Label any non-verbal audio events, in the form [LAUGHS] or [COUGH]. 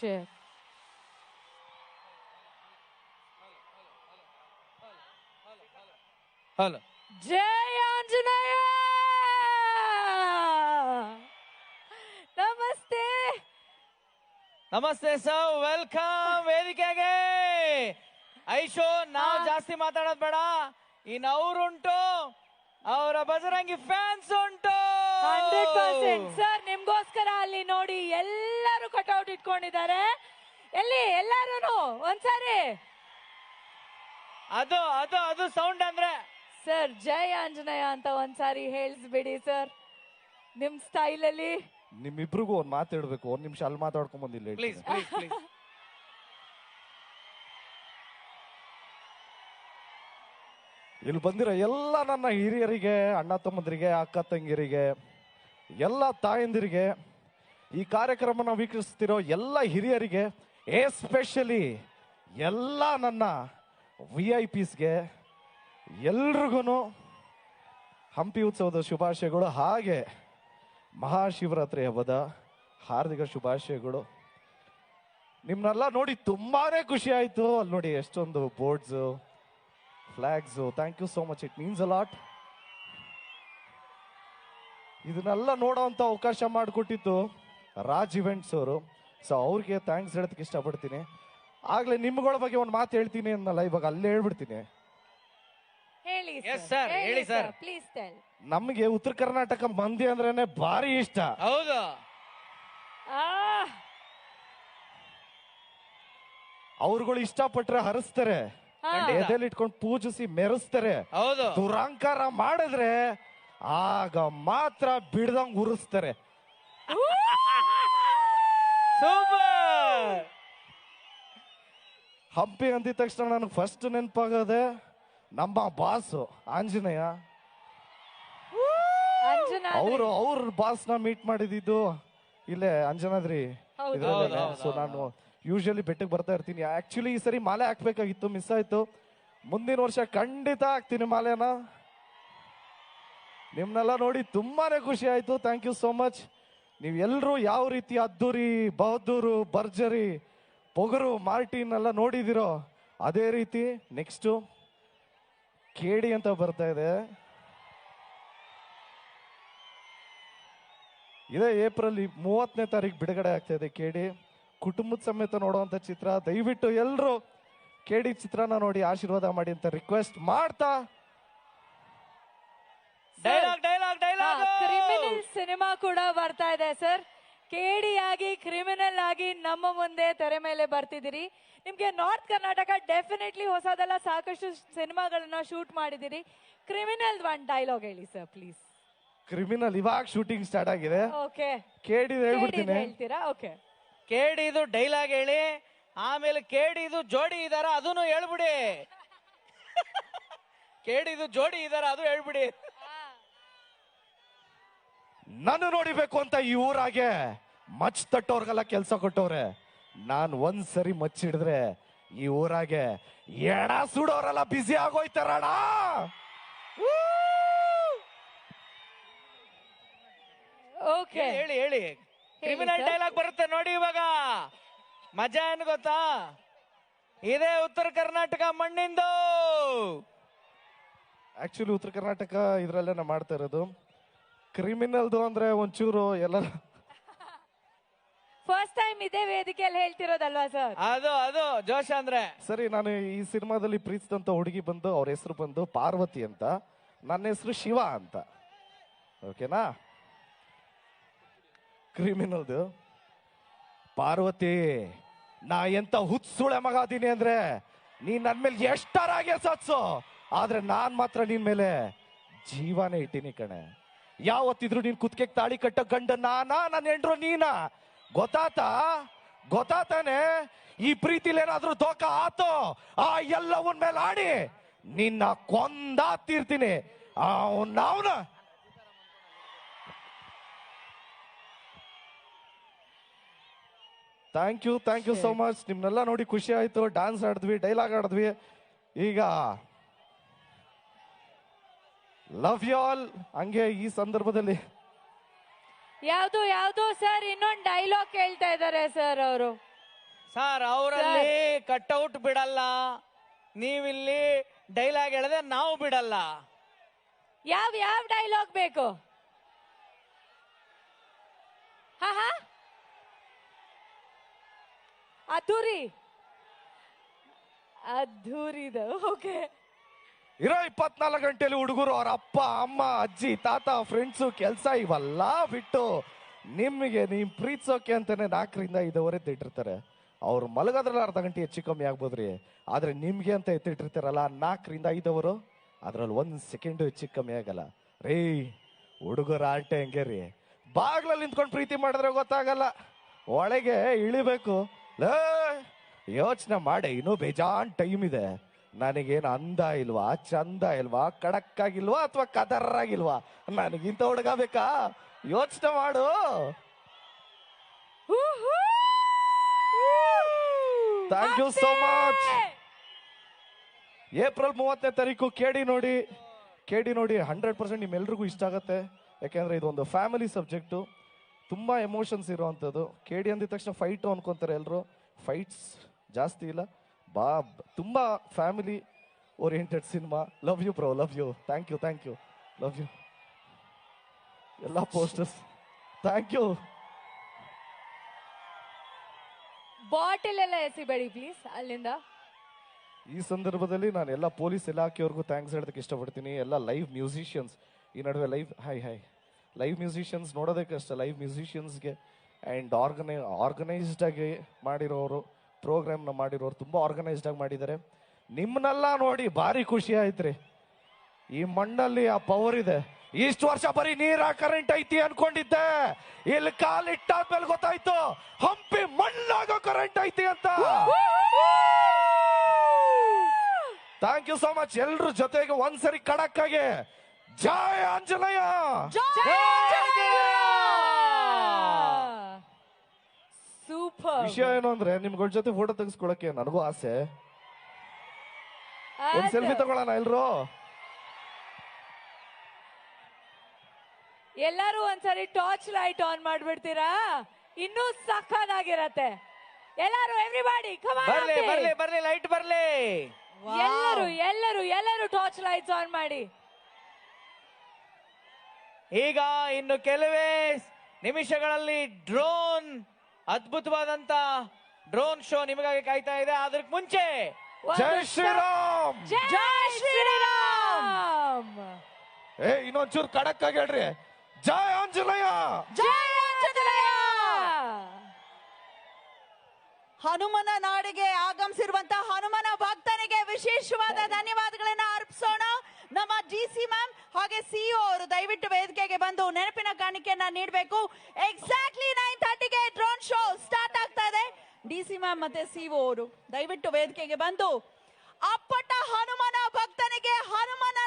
share. Hello ಜೈ ಆಂಜನೇಯ ನಮಸ್ತೆ ನಮಸ್ತೆ sir welcome ವೇದಿಕೆಗೆ ಐಶೋ ನಾವು ಜಾಸ್ತಿ ಮಾತಾಡೋದ್ ಬೇಡ ಇನ್ ಅವ್ರುಂಟು ಅವರ ಬಜರಂಗಿ ಫ್ಯಾನ್ಸ್ ಉಂಟು ಹಂಡ್ರೆಡ್ ಪರ್ಸೆಂಟ್. ಸರ್ ನಿಮ್ಗೋಸ್ಕರ ಅಲ್ಲಿ ನೋಡಿ ಎಲ್ಲರೂ ಕಟೌಟ್ ಇಟ್ಕೊಂಡಿದ್ದಾರೆ. ಎಲ್ಲಿ? ಎಲ್ಲಾರು ಒಂದ್ಸಾರಿ. ಅದು ಅದು ಅದು ಸೌಂಡ್ ಅಂದ್ರೆ. ಸರ್ ಜಯ ಆಂಜನೇಯ ಅಂತ ಒಂದ್ಸಾರಿ ಹೇಳಿಸ್ಬಿಡಿ ಸರ್. ನಿಮ್ ಸ್ಟೈಲ್ ಅಲ್ಲಿ ನಿಮ್ಮಿಬ್ರಿಗೂ ಒಂದ್ ಮಾತು ಹೇಳ್ಬೇಕು. ಒಂದ್ ನಿಮಿಷ ಅಲ್ಲಿ ಮಾತಾಡ್ಕೊಂಡ್ ಬಂದಿಲ್ಲ ಪ್ಲೀಸ್ ಪ್ಲೀಸ್ ಪ್ಲೀಸ್ ಇಲ್ಲಿ ಬಂದಿರೋ ಎಲ್ಲ ನನ್ನ ಹಿರಿಯರಿಗೆ ಅಣ್ಣ ತಮ್ಮಂದ್ರಿಗೆ ಅಕ್ಕ ತಂಗಿರಿಗೆ ಎಲ್ಲ ತಾಯಂದಿರಿಗೆ ಈ ಕಾರ್ಯಕ್ರಮನ ವೀಕ್ಷಿಸ್ತಿರೋ ಎಲ್ಲ ಹಿರಿಯರಿಗೆ ಎಸ್ಪೆಷಲಿ ಎಲ್ಲ ನನ್ನ ವಿ ಐ ಪಿಸ್ಗೆ ಎಲ್ರಿಗೂ ಹಂಪಿ ಉತ್ಸವದ ಶುಭಾಶಯಗಳು. ಹಾಗೆ ಮಹಾಶಿವರಾತ್ರಿ ಹಬ್ಬದ ಹಾರ್ದಿಕ ಶುಭಾಶಯಗಳು. ನಿಮ್ಮನ್ನೆಲ್ಲ ನೋಡಿ ತುಂಬಾನೇ ಖುಷಿ ಆಯಿತು. ಅಲ್ಲಿ ನೋಡಿ ಎಷ್ಟೊಂದು boards flags thank you so much it means a lot ಇದನ್ನೆಲ್ಲ ನೋಡೋವಂಥ ಅವಕಾಶ ಮಾಡಿಕೊಟ್ಟಿದ್ದು ರಾಜ್ ಇವೆಂಟ್ಸ್ ಅವರು. ಸೊ ಅವ್ರಿಗೆ ಥ್ಯಾಂಕ್ಸ್ ಹೇಳೋದಕ್ಕೆ ಇಷ್ಟಪಡ್ತೀನಿ. ಆಗ್ಲೇ ನಿಮ್ಗಳ ಬಗ್ಗೆ ಒಂದು ಮಾತು ಹೇಳ್ತೀನಿ ಅನ್ನಲ್ಲ ಇವಾಗ ಅಲ್ಲೇ ಹೇಳ್ಬಿಡ್ತೀನಿ. ಹೇಳಿ sir. ಹೇಳಿ, ಸರ್ ಪ್ಲೀಸ್ ಟೆಲ್ ನಮಗೆ ಉತ್ತರ ಕರ್ನಾಟಕ ಮಂದಿ ಅಂದ್ರೇನೆ ಭಾರಿ ಇಷ್ಟ. ಹೌದು. ಆ. ಅವ್ರುಗಳು ಇಷ್ಟಪಟ್ರೆ ಹರಿಸ್ತಾರೆ. ಎದೆಲಿ ಇಟ್ಕೊಂಡು ಪೂಜಿಸಿ ಮೆರೆಸ್ತಾರೆ. ಹೌದು. ದುರಂಕಾರ ಮಾಡಿದ್ರೆ ಆಗ ಮಾತ್ರ ಬಿಡ್ದಂಗ್ ಉರಿಸ್ತಾರೆ. ಸೂಪರ್! ಹಂಪಿ ಅಂದಿದ ತಕ್ಷಣ ನನಗೆ ಫಸ್ಟ್ ನೆನಪಾಗದೆ ನಮ್ಮ ಬಾಸು ಆಂಜನೇಯ. ಅವರು ಅವ್ರ ಬಾಸ್ನ ಮೀಟ್ ಮಾಡಿದ್ದು. ಇಲ್ಲೇ ಅಂಜನಾದ್ರಿ ಹೌದು. ಹೌದು, ಸೊ ನಾನು ಯೂಶಲಿ ಬೆಟ್ಟಕ್ಕೆ ಬರ್ತಾ ಇರ್ತೀನಿ. ಆಕ್ಚುಲಿ ಈ ಸರಿ ಮಾಲೆ ಹಾಕ್ಬೇಕಾಗಿತ್ತು ಮಿಸ್ ಆಯ್ತು. ಮುಂದಿನ ವರ್ಷ ಖಂಡಿತ ಹಾಕ್ತೀನಿ ಮಾಲೆನ. ನಿಮ್ನೆಲ್ಲ ನೋಡಿ ತುಂಬಾನೇ ಖುಷಿ ಆಯಿತು. ಥ್ಯಾಂಕ್ ಯು ಸೋ ಮಚ್ ನೀವು ಎಲ್ಲರೂ ಯಾವ ರೀತಿ ಅದ್ದೂರಿ, ಬಹದ್ದೂರು, ಭರ್ಜರಿ, ಪೊಗರು, ಮಾರ್ಟಿನ್ ಎಲ್ಲ ನೋಡಿದಿರೋ ಅದೇ ರೀತಿ ನೆಕ್ಸ್ಟು ಕೇಡಿ ಅಂತ ಬರ್ತಾ ಇದೆ. ಇದೇ ಏಪ್ರಿಲ್ ಮೂವತ್ತನೇ ತಾರೀಕು ಬಿಡುಗಡೆ ಆಗ್ತಾ ಇದೆ ಕೇಡಿ. ಕುಟುಂಬದ ಸಮೇತ ನೋಡುವಂಥ ಚಿತ್ರ. ದಯವಿಟ್ಟು ಎಲ್ಲರೂ ಕೇಡಿ ಚಿತ್ರನ ನೋಡಿ ಆಶೀರ್ವಾದ ಮಾಡಿ ಅಂತ ರಿಕ್ವೆಸ್ಟ್ ಮಾಡ್ತಾ dialogue dialogue dialogue! Criminal cinema ಕೂಡ ಬರ್ತಾ ಇದೆ ಸರ್ ಕೇಡಿಯಾಗಿ ಕ್ರಿಮಿನಲ್ ಆಗಿ ನಮ್ಮ ಮುಂದೆ ತೆರೆ ಮೇಲೆ ಬರ್ತಿದ್ದೀರಿ. ನಿಮ್ಗೆ ನಾರ್ತ್ ಕರ್ನಾಟಕ ಡೆಫಿನೆಟ್ಲಿ ಹೊಸದೆಲ್ಲ ಸಾಕಷ್ಟು ಸಿನಿಮಾಗಳನ್ನ ಶೂಟ್ ಮಾಡಿದಿರಿ ಕ್ರಿಮಿನಲ್ ಒನ್ ಡೈಲಾಗ್ ಹೇಳಿ ಸರ್ ಪ್ಲೀಸ್ ಕ್ರಿಮಿನಲ್ ಇವಾಗ ಶೂಟಿಂಗ್ ಸ್ಟಾರ್ಟ್ ಆಗಿದೆ. ಓಕೆ ಕೇಡಿ ಹೇಳ್ಬಿಡ್ತೀನಿ. ಹೇಳ್ತೀರಾ? ಓಕೆ ಕೇಡಿದು ಡೈಲಾಗ್ ಹೇಳಿ ಆಮೇಲೆ ಕೇಡಿ ಇದು ಜೋಡಿ ಇದಾರ ಅದನ್ನು ಹೇಳ್ಬಿಡಿ. [LAUGHS] ಕೇಡಿ ಇದು ಜೋಡಿ ಇದಾರ ಅದು ಹೇಳ್ಬಿಡಿ. ನಾನು ನೋಡಿಬೇಕು ಅಂತ ಈ ಊರಾಗೆ ಮಚ್ ತಟ್ಟೋರ್ಗೆಲ್ಲ ಕೆಲಸ ಕೊಟ್ಟವ್ರೆ. ನಾನ್ ಒಂದ್ ಸರಿ ಮಚ್ಚಿಡಿದ್ರೆ ಈ ಊರಾಗೆ ಎಡ ಸುಡೋರೆಲ್ಲ ಬ್ಯುಸಿ ಆಗೋಯ್ತಾರಣ ಓಕೆ ಹೇಳಿ ಹೇಳಿ ಕ್ರಿಮಿನಲ್. ಡೈಲಾಗ್ ಬರುತ್ತೆ ನೋಡಿ ಇವಾಗ. ಮಜಾ ಏನ್ ಗೊತ್ತಾ? ಇದೇ ಉತ್ತರ ಕರ್ನಾಟಕ ಮಣ್ಣಿಂದು. ಆಕ್ಚುಲಿ ಉತ್ತರ ಕರ್ನಾಟಕ ಇದ್ರಲ್ಲೇ ನಾ ಮಾಡ್ತಾ ಇರೋದು. ಕ್ರಿಮಿನಲ್ದು ಅಂದ್ರೆ ಒಂಚೂರು ಎಲ್ಲ. ಫಸ್ಟ್ ಟೈಮ್ ಇದೆ ವೇದಿಕೆಯಲ್ಲಿ ಹೇಳ್ತಿರೋದಲ್ವಾ ಸರ್ ಅದು ಅದು ಜೋಶ್ ಅಂದ್ರೆ. ಸರಿ ನಾನು ಈ ಸಿನಿಮಾದಲ್ಲಿ ಪ್ರೀತಿಸಿದಂತ ಹುಡುಗಿ ಬಂದು ಅವ್ರ ಹೆಸರು ಬಂದು ಪಾರ್ವತಿ ಅಂತ. ನನ್ನ ಹೆಸರು ಶಿವ ಅಂತ. ಓಕೆನಾ? ಕ್ರಿಮಿನಲ್ದು. ಪಾರ್ವತಿ ನಾ ಎಂತ ಹುತ್ಸುಳೆ ಮಗ ಅದೀನಿ ಅಂದ್ರೆ ನೀನ್ ನನ್ ಮೇಲೆ ಎಷ್ಟರಾಗೆ ಸತ್ಸು ಆದ್ರೆ ನಾನ್ ಮಾತ್ರ ನಿನ್ ಮೇಲೆ ಜೀವನೇ ಇಟ್ಟಿನಿ ಕಣೆ. ಯಾವತ್ತಿದ್ರು ನೀನ್ ಕುತ್ಕೆ ತಾಳಿ ಕಟ್ಟ ಗಂಡ ನಾನಾ ನನ್ನ ಹೆಂಡ್ರು ನೀನಾ? ಗೊತ್ತಾತ? ಗೊತ್ತಾತಾನೆ? ಈ ಪ್ರೀತಿಲಿ ಏನಾದ್ರೂ ದೋಖ ಆತೋ? ಆ ಎಲ್ಲವನ್ ಮೇಲೆ ಆಡಿ ನಿನ್ನ ಕೊಂದಾತಿರ್ತೀನಿ ಅವನ thank you thank you so much ನಿಮ್ನೆಲ್ಲ ನೋಡಿ ಖುಷಿ ಆಯ್ತು. ಡ್ಯಾನ್ಸ್ ಆಡಿದ್ವಿ ಡೈಲಾಗ್ ಆಡಿದ್ವಿ. ಈಗ ಲವ್ ಯು ಆಲ್ ಹಂಗೆ ಈ ಸಂದರ್ಭದಲ್ಲಿ ಯಾವ್ದು ಯಾವ್ದು ಸರ್? ಇನ್ನೊಂದು ಡೈಲಾಗ್ ಕೇಳ್ತಾ ಇದ್ದಾರೆ ಸರ್ ಅವರು. ಸರ್ ಅವರಲ್ಲಿ ಕಟ್ಔಟ್ ಬಿಡಲ್ಲ. ನೀವಿಲ್ಲಿ ಡೈಲಾಗ್ ಹೇಳದೆ ನಾವು ಬಿಡಲ್ಲ. ಯಾವ ಯಾವ ಡೈಲಾಗ್ ಬೇಕು? ಹಾ ಹಾ. ಅದ್ದೂರಿ ಅದ್ದೂರಿದ ಓಕೆ ಇರೋ ಇಪ್ಪತ್ನಾಲ್ಕು ಗಂಟೆಯಲ್ಲಿ ಹುಡುಗರು ಅವ್ರ ಅಪ್ಪ, ಅಮ್ಮ, ಅಜ್ಜಿ, ತಾತ ಫ್ರೆಂಡ್ಸು ಕೆಲಸ ಇವೆಲ್ಲ ಬಿಟ್ಟು ನಿಮಗೆ ನೀವು ಪ್ರೀತಿಸೋಕೆ ಅಂತಲೇ ನಾಲ್ಕರಿಂದ ಐದುವರೆ ಎತ್ತಿಟ್ಟಿರ್ತಾರೆ ಅವ್ರು ಮಲಗೋದ್ರಲ್ಲಿ ಅರ್ಧ ಗಂಟೆ ಹೆಚ್ಚು ಕಮ್ಮಿ ಆಗ್ಬೋದ್ರಿ. ಆದರೆ ನಿಮಗೆ ಅಂತ ಎತ್ತಿಟ್ಟಿರ್ತಾರಲ್ಲ ನಾಲ್ಕರಿಂದ ಐದವರು, ಅದರಲ್ಲಿ ಒಂದು ಸೆಕೆಂಡು ಹೆಚ್ಚು ಕಮ್ಮಿ ಆಗಲ್ಲ. ರೀ, ಹುಡುಗರ ಆಂಟೆ ಹೆಂಗೆ ರೀ? ಬಾಗ್ಲಲ್ಲಿ ನಿಂತ್ಕೊಂಡು ಪ್ರೀತಿ ಮಾಡಿದ್ರೆ ಗೊತ್ತಾಗಲ್ಲ. ಒಳಗೆ ಇಳಿಬೇಕು. ಲೇ, ಯೋಚನೆ ಮಾಡಿ, ಇನ್ನೂ ಬೇಜಾನ್ ಟೈಮ್ ಇದೆ. ನನಗೇನು ಅಂದ ಇಲ್ವಾ ಚಂದ ಇಲ್ವಾ ಖಡಕ್ ಆಗಿಲ್ವಾ ಅಥವಾ ಕದರ್ ಆಗಿಲ್ವಾ ನನಗಿಂತ ಹುಡುಗ ಬೇಕಾ? ಯೋಚನೆ ಮಾಡು. Thank you so much April ಮೂವತ್ತನೇ ತಾರೀಕು ಕೇಳಿ ನೋಡಿ. ಕೇಳಿ ನೋಡಿ ಹಂಡ್ರೆಡ್ ಪರ್ಸೆಂಟ್ ನಿಮ್ಮೆಲ್ರಿಗೂ ಇಷ್ಟ ಆಗತ್ತೆ. ಯಾಕೆಂದ್ರೆ ಇದೊಂದು ಫ್ಯಾಮಿಲಿ ಸಬ್ಜೆಕ್ಟು. ತುಂಬಾ ಎಮೋಷನ್ಸ್ ಇರುವಂಥದ್ದು. ಕೇಳಿ ಅಂದಿದ ತಕ್ಷಣ ಫೈಟು ಅನ್ಕೊಂತಾರೆ ಎಲ್ಲರೂ ಫೈಟ್ಸ್ ಜಾಸ್ತಿ ಇಲ್ಲ. ಬಾ ತುಂಬಾ family oriented cinema love you bro love you thank you thank you love you ಎಲ್ಲ ಪೋಸ್ಟರ್ಸ್ ಥ್ಯಾಂಕ್ ಯು ಬಾಟಲ್ ಎಲ್ಲ ಎಸಿಬೇಡಿ ಪ್ಲೀಸ್ ಅಲ್ಲಿಂದ. ಈ ಸಂದರ್ಭದಲ್ಲಿ ನಾನು ಎಲ್ಲ ಪೊಲೀಸ್ ಇಲಾಖೆಯವ್ರಿಗೂ ಥ್ಯಾಂಕ್ಸ್ ಹೇಳೋದಕ್ಕೆ ಇಷ್ಟಪಡ್ತೀನಿ. ಎಲ್ಲ ಲೈವ್ ಮ್ಯೂಸಿಷಿಯನ್ಸ್ ಈ ನಡುವೆ live hi hi live musicians ನೋಡೋದಕ್ಕೆ ಅಷ್ಟೇ ಲೈವ್ ಮ್ಯೂಸಿಷಿಯನ್ಸ್ಗೆ ಆ್ಯಂಡ್ ಆರ್ಗನೈ ಆರ್ಗನೈಸ್ಡ್ ಆಗಿ ಮಾಡಿರೋರು. ಪ್ರೋಗ್ರಾಮ್ನ ಮಾಡಿರೋರು ತುಂಬ ಆರ್ಗನೈಸ್ಡ್ ಆಗಿ ಮಾಡಿದ್ದಾರೆ. ನಿಮ್ಮನ್ನೆಲ್ಲ ನೋಡಿ ಭಾರಿ ಖುಷಿ ಆಯ್ತ್ರಿ. ಈ ಮಣ್ಣಲ್ಲಿ ಆ ಪವರ್ ಇದೆ. ಇಷ್ಟು ವರ್ಷ ಬರೀ ನೀರ ಕರೆಂಟ್ ಐತಿ ಅನ್ಕೊಂಡಿದ್ದೆ. ಇಲ್ಲಿ ಕಾಲಿಟ್ಟಾದ್ಮೇಲೆ ಗೊತ್ತಾಯ್ತು. ಹಂಪಿ ಮಣ್ಣಾಗ ಕರೆಂಟ್ ಐತಿ ಅಂತ. ಥ್ಯಾಂಕ್ ಯು ಸೋ ಮಚ್ ಎಲ್ರ ಜೊತೆಗೆ ಒಂದ್ಸರಿ ಕಡಕ್ಕಾಗಿ ಜಯ ಆಂಜನೇಯ ಸೂಪರ್ ವಿಷಯ ಏನು ಅಂದ್ರೆ ನಿಮ್ಗಳ ಜೊತೆ ಫೋಟೋ ತೆಗೆಸ್ಕೊಳಕ್ಕೆ ನನಗೂ ಆಸೆ. ಒಂದ್ ಸೆಲ್ಫಿ ತಗೊಳ್ಳೋಣ ಎಲ್ರು? ಎಲ್ಲರೂ ಒಂದ್ಸರಿ ಟಾರ್ಚ್ ಲೈಟ್ ಆನ್ ಮಾಡ್ಬಿಡ್ತೀರಾ? ಇನ್ನೂ ಸಖನಾಗಿರತ್ತೆ ಎಲ್ಲರೂ ಎವ್ರಿಬಾಡಿ ಬರ್ಲಿ ಬರ್ಲಿ ಬರ್ಲಿ ಲೈಟ್ ಬರ್ಲಿ. ಎಲ್ಲರೂ ಎಲ್ಲರೂ ಎಲ್ಲರೂ ಟಾರ್ಚ್ ಲೈಟ್ಸ್ ಆನ್ ಮಾಡಿ. ಈಗ ಇನ್ನು ಕೆಲವೇ ನಿಮಿಷಗಳಲ್ಲಿ ಡ್ರೋನ್ ಅದ್ಭುತವಾದಂತ ಡ್ರೋನ್ ಶೋ ನಿಮಗಾಗಿ ಕಾಯ್ತಾ ಇದೆ. ಅದ್ರ ಮುಂಚೆ ಜೈ ಶ್ರೀರಾಮ್! ಜೈ ಶ್ರೀರಾಮ್! ಏ ಇನ್ನೊಂಚೂರು ಕಡಕ್ ಆಗಿ ಹೇಳ್ರಿ. ಜಯ ಆಂಜನೇಯ! ಜೈ ಆಂಜನೇಯ! ಹನುಮನ ನಾಡಿಗೆ ಆಗಮಿಸಿರುವಂತಹ ಹನುಮನ ಭಕ್ತನಿಗೆ ವಿಶೇಷವಾದ ಧನ್ಯವಾದಗಳನ್ನ ಅರ್ಪಿಸೋಣ. ನಮ್ಮ ಜಿ ಸಿ ಮ್ಯಾಮ್ ಹಾಗೆ ಸಿಇಒ ಅವರು ದಯವಿಟ್ಟು ವೇದಿಕೆಗೆ ಬಂದು ನೆನಪಿನ ಕಾಣಿಕೆಯನ್ನ ನೀಡಬೇಕು. ಎಕ್ಸಾಕ್ಟ್ಲಿ ನೈನ್ ಥರ್ಟಿಗೆ ಡ್ರೋನ್ ಶೋ ಸ್ಟಾರ್ಟ್ ಆಗ್ತಾ ಇದೆ. ಡಿ ಸಿ ಮ್ಯಾಮ್ ಮತ್ತೆ ಸಿಇಒ ಅವರು ದಯವಿಟ್ಟು ವೇದಿಕೆಗೆ ಬಂದು ಅಪ್ಪಟ ಹನುಮನ ಭಕ್ತನಿಗೆ ಹನುಮನ